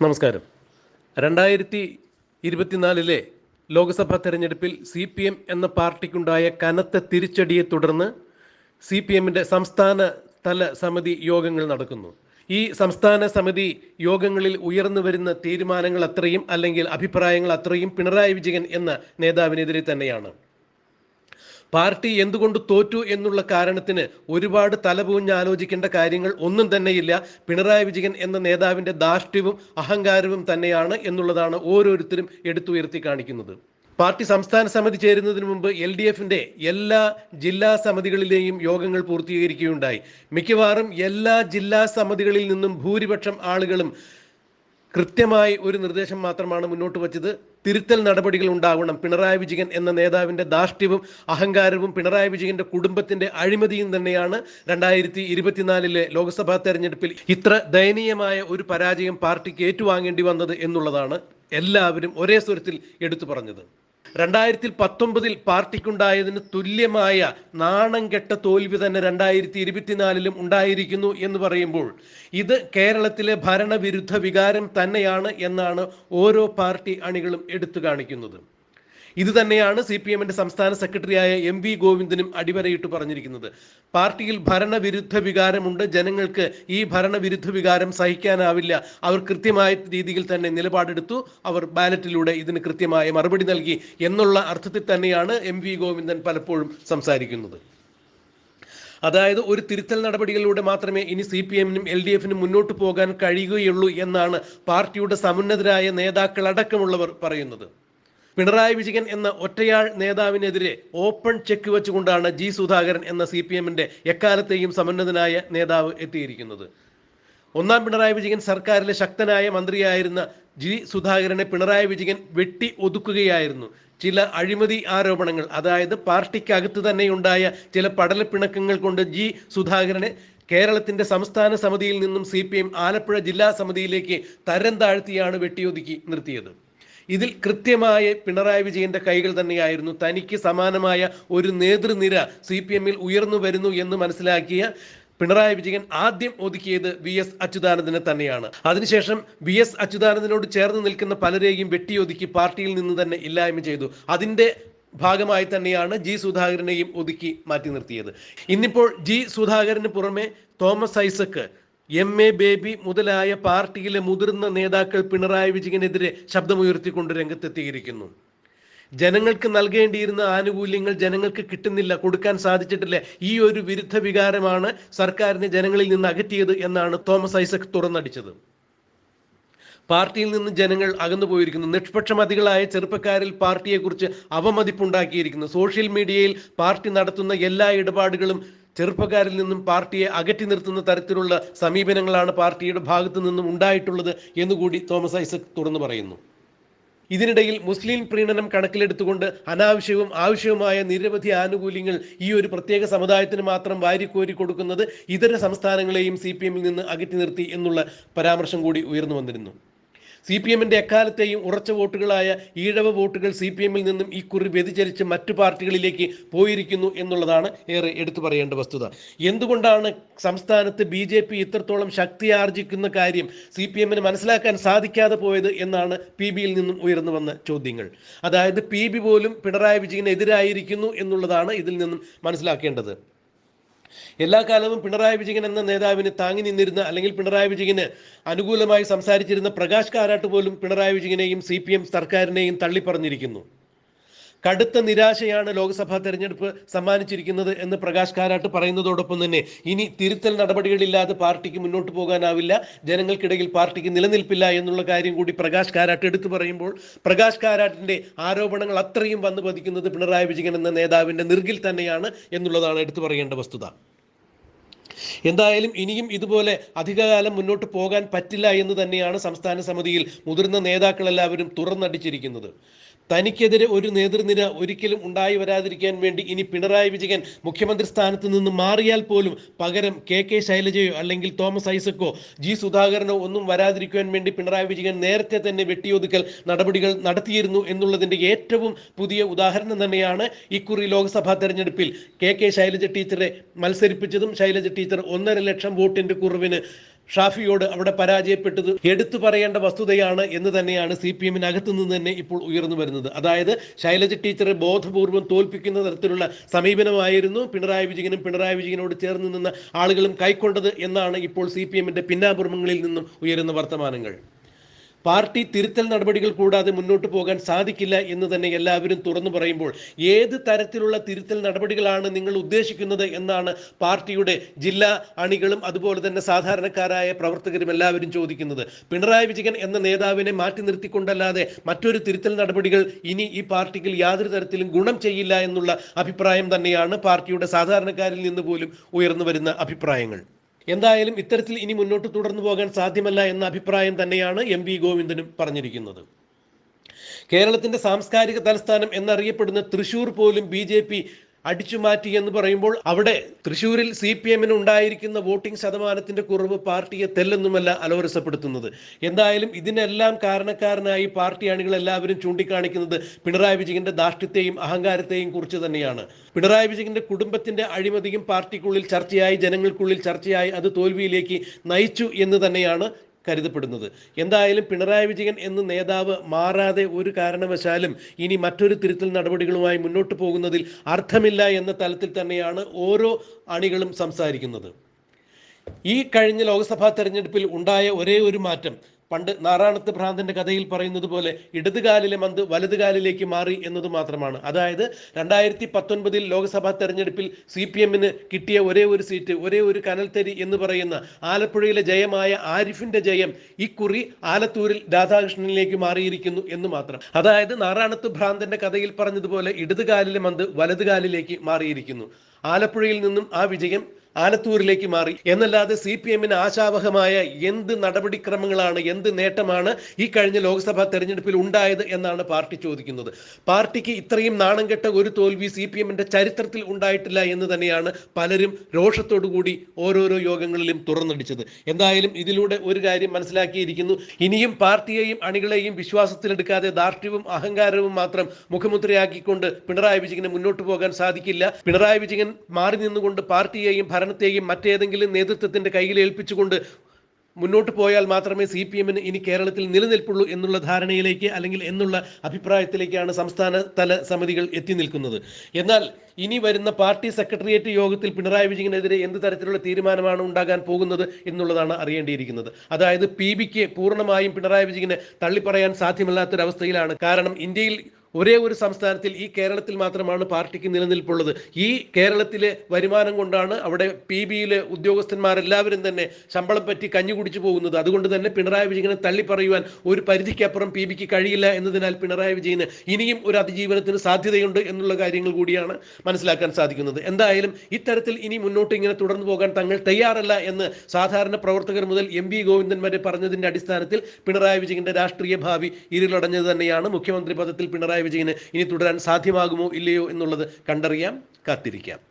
നമസ്കാരം. രണ്ടായിരത്തി ഇരുപത്തിനാലിലെ ലോക്സഭാ തെരഞ്ഞെടുപ്പിൽ സി പി എം എന്ന പാർട്ടിക്കുണ്ടായ കനത്ത തിരിച്ചടിയെ തുടർന്ന് സി പി എമ്മിന്റെ സംസ്ഥാന തല സമിതി യോഗങ്ങൾ നടക്കുന്നു. ഈ സംസ്ഥാന സമിതി യോഗങ്ങളിൽ ഉയർന്നു വരുന്ന തീരുമാനങ്ങൾ അത്രയും അല്ലെങ്കിൽ അഭിപ്രായങ്ങൾ അത്രയും പിണറായി വിജയൻ എന്ന നേതാവിനെതിരെ തന്നെയാണ്. പാർട്ടി എന്തുകൊണ്ട് തോറ്റു എന്നുള്ള കാരണത്തിന് ഒരുപാട് തലപൂഞ്ഞ് ആലോചിക്കേണ്ട കാര്യങ്ങൾ ഒന്നും തന്നെയില്ല. പിണറായി വിജയൻ എന്ന നേതാവിന്റെ ധാർഷ്ട്യവും അഹങ്കാരവും തന്നെയാണ് എന്നുള്ളതാണ് ഓരോരുത്തരും എടുത്തുയർത്തി കാണിക്കുന്നത്. പാർട്ടി സംസ്ഥാന സമിതി ചേരുന്നതിന് മുമ്പ് എൽ ഡി എഫിന്റെ എല്ലാ ജില്ലാ സമിതികളിലെയും യോഗങ്ങൾ പൂർത്തീകരിക്കുകയുണ്ടായി. മിക്കവാറും എല്ലാ ജില്ലാ സമിതികളിൽ നിന്നും ഭൂരിപക്ഷം ആളുകളും കൃത്യമായി ഒരു നിർദ്ദേശം മാത്രമാണ് മുന്നോട്ട് വച്ചത്. തിരുത്തൽ നടപടികൾ ഉണ്ടാവണം. പിണറായി വിജയൻ എന്ന നേതാവിന്റെ ധാർഷ്ട്യവും അഹങ്കാരവും പിണറായി വിജയന്റെ കുടുംബത്തിന്റെ അഴിമതിയും തന്നെയാണ് രണ്ടായിരത്തി ഇരുപത്തിനാലിലെ ലോക്സഭാ തെരഞ്ഞെടുപ്പിൽ ഇത്ര ദയനീയമായ ഒരു പരാജയം പാർട്ടിക്ക് ഏറ്റുവാങ്ങേണ്ടി വന്നത് എന്നുള്ളതാണ് എല്ലാവരും ഒരേ സ്വരത്തിൽ എടുത്തു പറഞ്ഞത്. രണ്ടായിരത്തി പത്തൊമ്പതിൽ പാർട്ടിക്കുണ്ടായതിന് തുല്യമായ നാണം കെട്ട തോൽവി തന്നെ രണ്ടായിരത്തി ഇരുപത്തിനാലിലും ഉണ്ടായിരിക്കുന്നു എന്ന് പറയുമ്പോൾ ഇത് കേരളത്തിലെ ഭരണവിരുദ്ധ വികാരം തന്നെയാണ് എന്നാണ് ഓരോ പാർട്ടി അണികളും എടുത്തു കാണിക്കുന്നത്. ഇത് തന്നെയാണ് സി പി എമ്മിന്റെ സംസ്ഥാന സെക്രട്ടറിയായ എം വി ഗോവിന്ദനും അടിവരയിട്ട് പറഞ്ഞിരിക്കുന്നത്. പാർട്ടിയിൽ ഭരണവിരുദ്ധ വികാരമുണ്ട്. ജനങ്ങൾക്ക് ഈ ഭരണവിരുദ്ധ വികാരം സഹിക്കാനാവില്ല. അവർ കൃത്യമായ രീതിയിൽ തന്നെ നിലപാടെടുത്തു. അവർ ബാലറ്റിലൂടെ ഇതിന് കൃത്യമായ മറുപടി നൽകി എന്നുള്ള അർത്ഥത്തിൽ തന്നെയാണ് എം വി ഗോവിന്ദൻ പലപ്പോഴും സംസാരിക്കുന്നത്. അതായത് ഒരു തിരുത്തൽ നടപടികളിലൂടെ മാത്രമേ ഇനി സി പി എമ്മിനും എൽ ഡി എഫിനും മുന്നോട്ട് പോകാൻ കഴിയുകയുള്ളൂ എന്നാണ് പാർട്ടിയുടെ സമുന്നതരായ നേതാക്കളടക്കമുള്ളവർ പറയുന്നത്. പിണറായി വിജയൻ എന്ന ഒറ്റയാൾ നേതാവിനെതിരെ ഓപ്പൺ ചെക്ക് വെച്ചുകൊണ്ടാണ് ജി സുധാകരൻ എന്ന സി പി എമ്മിന്റെ എക്കാലത്തെയും സമുന്നതനായ നേതാവ് എത്തിയിരിക്കുന്നത്. ഒന്നാം പിണറായി വിജയൻ സർക്കാരിലെ ശക്തനായ മന്ത്രിയായിരുന്ന ജി സുധാകരനെ പിണറായി വിജയൻ വെട്ടി ഒതുക്കുകയായിരുന്നു. ചില അഴിമതി ആരോപണങ്ങൾ അതായത് പാർട്ടിക്കകത്ത് തന്നെയുണ്ടായ ചില പടലപ്പിണക്കങ്ങൾ കൊണ്ട് ജി സുധാകരനെ കേരളത്തിന്റെ സംസ്ഥാന സമിതിയിൽ നിന്നും സി ആലപ്പുഴ ജില്ലാ സമിതിയിലേക്ക് തരം താഴ്ത്തിയാണ് വെട്ടിയൊതുക്കി നിർത്തിയത്. ഇതിൽ കൃത്യമായ പിണറായി വിജയന്റെ കൈകൾ തന്നെയായിരുന്നു. തനിക്ക് സമാനമായ ഒരു നേതൃനിര സി പി എമ്മിൽ ഉയർന്നു വരുന്നു എന്ന് മനസ്സിലാക്കിയ പിണറായി വിജയൻ ആദ്യം ഒതുക്കിയത് വി എസ് അച്യുതാനന്ദനെ തന്നെയാണ്. അതിനുശേഷം വി എസ് അച്യുതാനന്ദനോട് ചേർന്ന് നിൽക്കുന്ന പലരെയും വെട്ടിയൊതുക്കി പാർട്ടിയിൽ നിന്ന് തന്നെ ഇല്ലായ്മ ചെയ്തു. അതിന്റെ ഭാഗമായി തന്നെയാണ് ജി സുധാകരനെയും ഒതുക്കി മാറ്റി നിർത്തിയത്. ഇന്നിപ്പോൾ ജി സുധാകരന് പുറമെ തോമസ് ഐസക്ക് എം എ ബേബി മുതലായ പാർട്ടിയിലെ മുതിർന്ന നേതാക്കൾ പിണറായി വിജയനെതിരെ ശബ്ദമുയർത്തിക്കൊണ്ട് രംഗത്തെത്തിയിരിക്കുന്നു. ജനങ്ങൾക്ക് നൽകേണ്ടിയിരുന്ന ആനുകൂല്യങ്ങൾ ജനങ്ങൾക്ക് കിട്ടുന്നില്ല കൊടുക്കാൻ സാധിച്ചിട്ടില്ല. ഈ ഒരു വിരുദ്ധ വികാരമാണ് സർക്കാരിനെ ജനങ്ങളിൽ നിന്ന് അകറ്റിയത് എന്നാണ് തോമസ് ഐസക് തുറന്നടിച്ചത്. പാർട്ടിയിൽ നിന്ന് ജനങ്ങൾ അകന്നു പോയിരിക്കുന്നു. നിഷ്പക്ഷമതികളായ ചെറുപ്പക്കാരിൽ പാർട്ടിയെക്കുറിച്ച് അവമതിപ്പുണ്ടാക്കിയിരിക്കുന്നു. സോഷ്യൽ മീഡിയയിൽ പാർട്ടി നടത്തുന്ന എല്ലാ ഇടപാടുകളും ചെറുപ്പക്കാരിൽ നിന്നും പാർട്ടിയെ അകറ്റി നിർത്തുന്ന തരത്തിലുള്ള സമീപനങ്ങളാണ് പാർട്ടിയുടെ ഭാഗത്തു നിന്നും ഉണ്ടായിട്ടുള്ളത് എന്നുകൂടി തോമസ് ഐസക് തുറന്നു പറയുന്നു. ഇതിനിടയിൽ മുസ്ലിം പ്രീണനം കണക്കിലെടുത്തുകൊണ്ട് അനാവശ്യവും ആവശ്യവുമായ നിരവധി ആനുകൂല്യങ്ങൾ ഈ ഒരു പ്രത്യേക സമുദായത്തിന് മാത്രം വാരിക്കോരി കൊടുക്കുന്നത് ഇതര സംസ്ഥാനങ്ങളെയും സി പി എമ്മിൽ നിന്ന് അകറ്റി നിർത്തി എന്നുള്ള പരാമർശം കൂടി ഉയർന്നു വന്നിരുന്നു. സി പി എമ്മിന്റെ എക്കാലത്തെയും ഉറച്ച വോട്ടുകളായ ഈഴവ വോട്ടുകൾ സി പി എമ്മിൽ നിന്നും ഇക്കുറി വ്യതിചലിച്ച് മറ്റു പാർട്ടികളിലേക്ക് പോയിരിക്കുന്നു എന്നുള്ളതാണ് ഏറെ എടുത്തു പറയേണ്ട വസ്തുത. എന്തുകൊണ്ടാണ് സംസ്ഥാനത്ത് ബി ജെ പി ഇത്രത്തോളം ശക്തി ആർജിക്കുന്ന കാര്യം സി പി എമ്മിന് മനസ്സിലാക്കാൻ സാധിക്കാതെ പോയത് എന്നാണ് പി ബിയിൽ നിന്നും ഉയർന്നു വന്ന ചോദ്യങ്ങൾ. അതായത് പി ബി പോലും പിണറായി വിജയനെതിരായിരിക്കുന്നു എന്നുള്ളതാണ് ഇതിൽ നിന്നും മനസ്സിലാക്കേണ്ടത്. എല്ലാ കാലവും പിണറായി വിജയൻ എന്ന നേതാവിന് താങ്ങി നിന്നിരുന്ന അല്ലെങ്കിൽ പിണറായി വിജയന് അനുകൂലമായി സംസാരിച്ചിരുന്ന പ്രകാശ് കാരാട്ട് പോലും പിണറായി വിജയനെയും സി പി എം സർക്കാരിനെയും തള്ളിപ്പറഞ്ഞിരിക്കുന്നു. കടുത്ത നിരാശയാണ് ലോക്സഭാ തെരഞ്ഞെടുപ്പ് സമ്മാനിച്ചിരിക്കുന്നത് എന്ന് പ്രകാശ് കാരാട്ട് പറയുന്നതോടൊപ്പം തന്നെ ഇനി തിരുത്തൽ നടപടികളില്ലാതെ പാർട്ടിക്ക് മുന്നോട്ട് പോകാനാവില്ല ജനങ്ങൾക്കിടയിൽ പാർട്ടിക്ക് നിലനിൽപ്പില്ല എന്നുള്ള കാര്യം കൂടി പ്രകാശ് കാരാട്ട് എടുത്തു പറയുമ്പോൾ പ്രകാശ് കാരാട്ടിന്റെ ആരോപണങ്ങൾ അത്രയും വന്നു പതിക്കുന്നത് പിണറായി വിജയൻ എന്ന നേതാവിന്റെ നിർഗിൽ തന്നെയാണ് എന്നുള്ളതാണ് എടുത്തു പറയേണ്ട വസ്തുത. എന്തായാലും ഇനിയും ഇതുപോലെ അധികകാലം മുന്നോട്ട് പോകാൻ പറ്റില്ല എന്ന് തന്നെയാണ് സംസ്ഥാന സമിതിയിൽ മുതിർന്ന നേതാക്കളെല്ലാവരും തുറന്നടിച്ചിരിക്കുന്നത്. തനിക്കെതിരെ ഒരു നേതൃനിര ഒരിക്കലും ഉണ്ടായി വരാതിരിക്കാൻ വേണ്ടി ഇനി പിണറായി വിജയൻ മുഖ്യമന്ത്രി സ്ഥാനത്ത് നിന്ന് മാറിയാൽ പോലും പകരം കെ കെ ശൈലജയോ അല്ലെങ്കിൽ തോമസ് ഐസക്കോ ജി സുധാകരനോ ഒന്നും വരാതിരിക്കാൻ വേണ്ടി പിണറായി വിജയൻ നേരത്തെ തന്നെ വെട്ടിയൊതുക്കൽ നടപടികൾ നടത്തിയിരുന്നു എന്നുള്ളതിന്റെ ഏറ്റവും പുതിയ ഉദാഹരണം തന്നെയാണ് ഇക്കുറി ലോക്സഭാ തെരഞ്ഞെടുപ്പിൽ കെ കെ ശൈലജ ടീച്ചറെ മത്സരിപ്പിച്ചതും ശൈലജ ടീച്ചർ ഒന്നര ലക്ഷം വോട്ടിന്റെ കുറവിന് ഷാഫിയോട് അവിടെ പരാജയപ്പെട്ടത് എടുത്തു പറയേണ്ട വസ്തുതയാണ് എന്ന് തന്നെയാണ് സി പി നിന്ന് തന്നെ ഇപ്പോൾ ഉയർന്നു വരുന്നത്. അതായത് ശൈലജ ടീച്ചറെ ബോധപൂർവം തോൽപ്പിക്കുന്ന തരത്തിലുള്ള സമീപനമായിരുന്നു പിണറായി വിജയനും പിണറായി വിജയനോട് ചേർന്ന് നിന്ന ആളുകളും കൈക്കൊണ്ടത് എന്നാണ് ഇപ്പോൾ സി പി എമ്മിന്റെ പിന്നാമ്പുറങ്ങളിൽ നിന്നും ഉയരുന്ന വർത്തമാനങ്ങൾ. പാർട്ടി തിരുത്തൽ നടപടികൾ കൂടാതെ മുന്നോട്ട് പോകാൻ സാധിക്കില്ല എന്ന് തന്നെ എല്ലാവരും തുറന്നു പറയുമ്പോൾ ഏത് തരത്തിലുള്ള തിരുത്തൽ നടപടികളാണ് നിങ്ങൾ ഉദ്ദേശിക്കുന്നത് എന്നാണ് പാർട്ടിയുടെ ജില്ലാ അണികളും അതുപോലെ തന്നെ സാധാരണക്കാരായ പ്രവർത്തകരും എല്ലാവരും ചോദിക്കുന്നത്. പിണറായി വിജയൻ എന്ന നേതാവിനെ മാറ്റി നിർത്തിക്കൊണ്ടല്ലാതെ മറ്റൊരു തിരുത്തൽ നടപടികൾ ഇനി ഈ പാർട്ടിക്ക് യാതൊരു തരത്തിലും ഗുണം ചെയ്യില്ല എന്നുള്ള അഭിപ്രായം തന്നെയാണ് പാർട്ടിയുടെ സാധാരണക്കാരിൽ നിന്ന് പോലും ഉയർന്നു വരുന്ന അഭിപ്രായങ്ങൾ. എന്തായാലും ഇത്തരത്തിൽ ഇനി മുന്നോട്ട് തുടർന്നു പോകാൻ സാധ്യമല്ല എന്ന അഭിപ്രായം തന്നെയാണ് എം വി ഗോവിന്ദനും പറഞ്ഞിരിക്കുന്നത്. കേരളത്തിന്റെ സാംസ്കാരിക തലസ്ഥാനം എന്നറിയപ്പെടുന്ന തൃശൂർ പോലും ബി ജെ പി അടിച്ചുമാറ്റി എന്ന് പറയുമ്പോൾ അവിടെ തൃശൂരിൽ സി പി എമ്മിന് ഉണ്ടായിരിക്കുന്ന വോട്ടിംഗ് ശതമാനത്തിന്റെ കുറവ് പാർട്ടിയെ തെല്ലൊന്നുമല്ല അലോരസപ്പെടുത്തുന്നത് എന്തായാലും ഇതിനെല്ലാം കാരണക്കാരനായി പാർട്ടി അണികൾ എല്ലാവരും ചൂണ്ടിക്കാണിക്കുന്നത് പിണറായി വിജയന്റെ ധാർഷ്ട്യത്തെയും അഹങ്കാരത്തെയും കുറിച്ച് തന്നെയാണ്. പിണറായി വിജയന്റെ കുടുംബത്തിന്റെ അഴിമതിയും പാർട്ടിക്കുള്ളിൽ ചർച്ചയായി ജനങ്ങൾക്കുള്ളിൽ ചർച്ചയായി അത് തോൽവിയിലേക്ക് നയിച്ചു എന്ന് തന്നെയാണ് കരുതപ്പെടുന്നത്. എന്തായാലും പിണറായി വിജയൻ എന്ന നേതാവ് മാറാതെ ഒരു കാരണവശാലും ഇനി മറ്റൊരു തിരുത്തൽ നടപടികളുമായി മുന്നോട്ട് പോകുന്നതിൽ അർത്ഥമില്ല എന്ന തലത്തിൽ തന്നെയാണ് ഓരോ അണികളും സംസാരിക്കുന്നത്. ഈ കഴിഞ്ഞ ലോക്സഭാ തെരഞ്ഞെടുപ്പിൽ ഉണ്ടായ ഒരേ ഒരു മാറ്റം പണ്ട് നാറാണത്ത് ഭ്രാന്തന്റെ കഥയിൽ പറയുന്നത് പോലെ ഇടതുകാലിലെ മന്ത് വലതുകാലിലേക്ക് മാറി എന്നത് മാത്രമാണ്. അതായത് രണ്ടായിരത്തി പത്തൊൻപതിൽ ലോക്സഭാ തെരഞ്ഞെടുപ്പിൽ സി പി എമ്മിന് കിട്ടിയ ഒരേ ഒരു സീറ്റ് ഒരേ ഒരു കനൽത്തരി എന്ന് പറയുന്ന ആലപ്പുഴയിലെ ജയമായ ആരിഫിന്റെ ജയം ഇക്കുറി ആലത്തൂരിൽ രാധാകൃഷ്ണനിലേക്ക് മാറിയിരിക്കുന്നു എന്ന് മാത്രം. അതായത് നാറാണത്ത് ഭ്രാന്തന്റെ കഥയിൽ പറഞ്ഞതുപോലെ ഇടതുകാലിലെ മന്ത് വലതുകാലിലേക്ക് മാറിയിരിക്കുന്നു. ആലപ്പുഴയിൽ നിന്നും ആ വിജയം ആലത്തൂരിലേക്ക് മാറി. എന്നല്ലാതെ സി പി എമ്മിന് ആശാവഹമായ എന്ത് നടപടിക്രമങ്ങളാണ് എന്ത് നേട്ടമാണ് ഈ കഴിഞ്ഞ ലോക്സഭാ തെരഞ്ഞെടുപ്പിൽ ഉണ്ടായത് എന്നാണ് പാർട്ടി ചോദിക്കുന്നത്. പാർട്ടിക്ക് ഇത്രയും നാണം കെട്ട ഒരു തോൽവി സി പി എമ്മിന്റെ ചരിത്രത്തിൽ ഉണ്ടായിട്ടില്ല എന്ന് തന്നെയാണ് പലരും രോഷത്തോടുകൂടി ഓരോരോ യോഗങ്ങളിലും തുറന്നടിച്ചത്. എന്തായാലും ഇതിലൂടെ ഒരു കാര്യം മനസ്സിലാക്കിയിരിക്കുന്നു. ഇനിയും പാർട്ടിയെയും അണികളെയും വിശ്വാസത്തിലെടുക്കാതെ ധാർഷ്ട്യവും അഹങ്കാരവും മാത്രം മുഖമുദ്രയാക്കിക്കൊണ്ട് പിണറായി വിജയനെ മുന്നോട്ട് പോകാൻ സാധിക്കില്ല. പിണറായി വിജയൻ മാറി നിന്നുകൊണ്ട് പാർട്ടിയെയും ഭരണത്തെയും മറ്റേതെങ്കിലും നേതൃത്വത്തിന്റെ കയ്യിൽ ഏൽപ്പിച്ചുകൊണ്ട് മുന്നോട്ട് പോയാൽ മാത്രമേ സി പി എമ്മിന് ഇനി കേരളത്തിൽ നിലനിൽപ്പുള്ളൂ എന്നുള്ള ധാരണയിലേക്ക് അല്ലെങ്കിൽ എന്നുള്ള അഭിപ്രായത്തിലേക്കാണ് സംസ്ഥാന തല സമിതികൾ എത്തി നിൽക്കുന്നത്. എന്നാൽ ഇനി വരുന്ന പാർട്ടി സെക്രട്ടേറിയറ്റ് യോഗത്തിൽ പിണറായി വിജയനെതിരെ എന്ത് തരത്തിലുള്ള തീരുമാനമാണ് ഉണ്ടാകാൻ പോകുന്നത് എന്നുള്ളതാണ് അറിയേണ്ടിയിരിക്കുന്നത്. അതായത് പി ബിക്ക് പൂർണമായും പിണറായി വിജയനെ തള്ളിപ്പറയാൻ സാധ്യമല്ലാത്തൊരവസ്ഥയിലാണ്. കാരണം ഇന്ത്യയിൽ ഒരേ ഒരു സംസ്ഥാനത്തിൽ ഈ കേരളത്തിൽ മാത്രമാണ് പാർട്ടിക്ക് നിലനിൽപ്പുള്ളത്. ഈ കേരളത്തിലെ വരുമാനം കൊണ്ടാണ് അവിടെ പി ബിയിലെ ഉദ്യോഗസ്ഥന്മാരെല്ലാവരും തന്നെ ശമ്പളം പറ്റി കഞ്ഞി കുടിച്ചു പോകുന്നത്. അതുകൊണ്ട് തന്നെ പിണറായി വിജയനെ തള്ളിപ്പറയുവാൻ ഒരു പരിധിക്കപ്പുറം പി ബിക്ക് കഴിയില്ല എന്നതിനാൽ പിണറായി വിജയന് ഇനിയും ഒരു അതിജീവനത്തിന് സാധ്യതയുണ്ട് എന്നുള്ള കാര്യങ്ങൾ കൂടിയാണ് മനസ്സിലാക്കാൻ സാധിക്കുന്നത്. എന്തായാലും ഇത്തരത്തിൽ ഇനി മുന്നോട്ട് ഇങ്ങനെ തുടർന്നു പോകാൻ തങ്ങൾ തയ്യാറല്ല എന്ന് സാധാരണ പ്രവർത്തകർ മുതൽ എം വി ഗോവിന്ദൻ വരെ പറഞ്ഞതിന്റെ അടിസ്ഥാനത്തിൽ പിണറായി വിജയന്റെ രാഷ്ട്രീയ ഭാവി ഇരുളടഞ്ഞത് തന്നെയാണ്. മുഖ്യമന്ത്രി പദത്തിൽ പിണറായി വിജയന് ഇനി തുടരാൻ സാധ്യമാകുമോ ഇല്ലയോ എന്നുള്ളത് കണ്ടറിയാം കാത്തിരിക്കാം.